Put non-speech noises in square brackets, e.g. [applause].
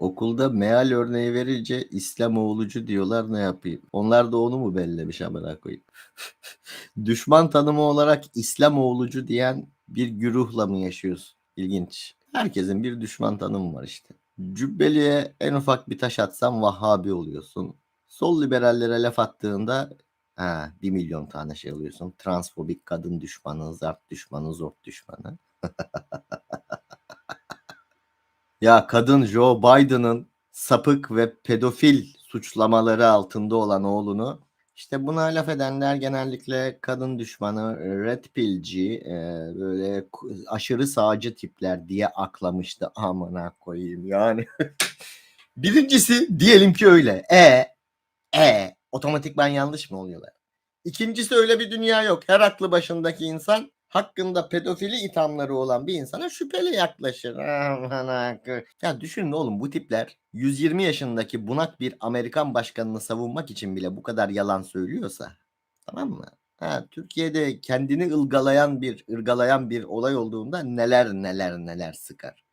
Okulda meal örneği verince İslam oğlucu diyorlar ne yapayım? Onlar da onu mu bellemiş amına koyayım? [laughs] Düşman tanımı olarak İslam oğlucu diyen bir güruhla mı yaşıyorsun? İlginç. Herkesin bir düşman tanımı var işte. Cübbeli'ye en ufak bir taş atsan Vahhabi oluyorsun. Sol liberallere laf attığında ha, bir milyon tane şey alıyorsun. Transfobik kadın düşmanı, zart düşmanı, zort düşmanı. [laughs] Ya kadın Joe Biden'ın sapık ve pedofil suçlamaları altında olan oğlunu işte buna laf edenler genellikle kadın düşmanı, red pillci, e, böyle aşırı sağcı tipler diye aklamıştı. Amına koyayım yani. [laughs] Birincisi diyelim ki öyle. E, e, otomatikman yanlış mı oluyorlar? İkincisi öyle bir dünya yok. Her aklı başındaki insan hakkında pedofili ithamları olan bir insana şüpheli yaklaşır. Aman. Ya düşünün oğlum bu tipler 120 yaşındaki bunak bir Amerikan başkanını savunmak için bile bu kadar yalan söylüyorsa tamam mı? Ha, Türkiye'de kendini ılgalayan bir ırgalayan bir olay olduğunda neler neler neler sıkar.